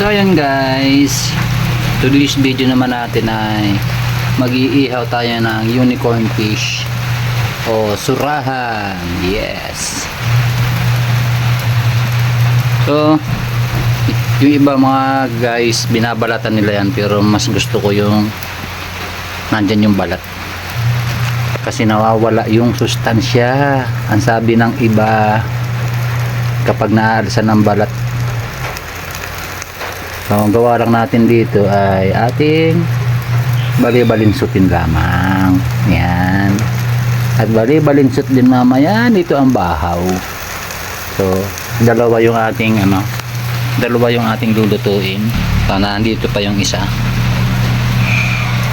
So ayan guys, today's video naman natin ay mag-iihaw tayo ng unicorn fish o surahan. Yes. So, yung iba mga guys, binabalatan nila yan pero mas gusto ko yung nandyan yung balat. Kasi nawawala yung sustansya. Ang sabi ng iba, kapag naalisan ng balat, So, ang gawa lang natin dito ay ating bali-balinsutin lamang. Yan. At bali-balinsut din mamaya dito ang bahaw. So, dalawa yung ating ano, dalawa yung ating lulutuin. So, nandito pa yung isa.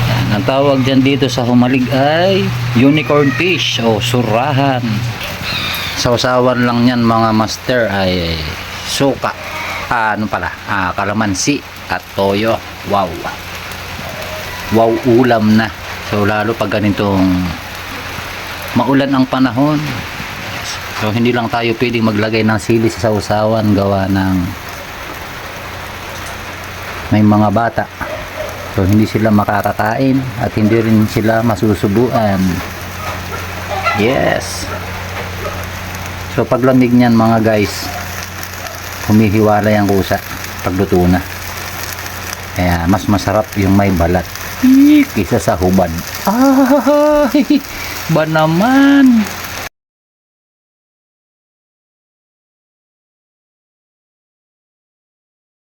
Yan. Ang tawag dyan dito sa humalig ay unicorn fish o surahan. Sausawan lang yan mga master ay suka ah, ano pala, ah, kalamansi at toyo. Wow. Wow ulam na. So lalo pag ganitong maulan ang panahon. So hindi lang tayo pwedeng maglagay ng sili sa sausawan gawa ng may mga bata. So hindi sila makakakain at hindi rin sila masusubuan. Yes. So paglamig niyan mga guys, humihiwalay ang kusa pagluto na kaya mas masarap yung may balat kisa sa hubad ay ba naman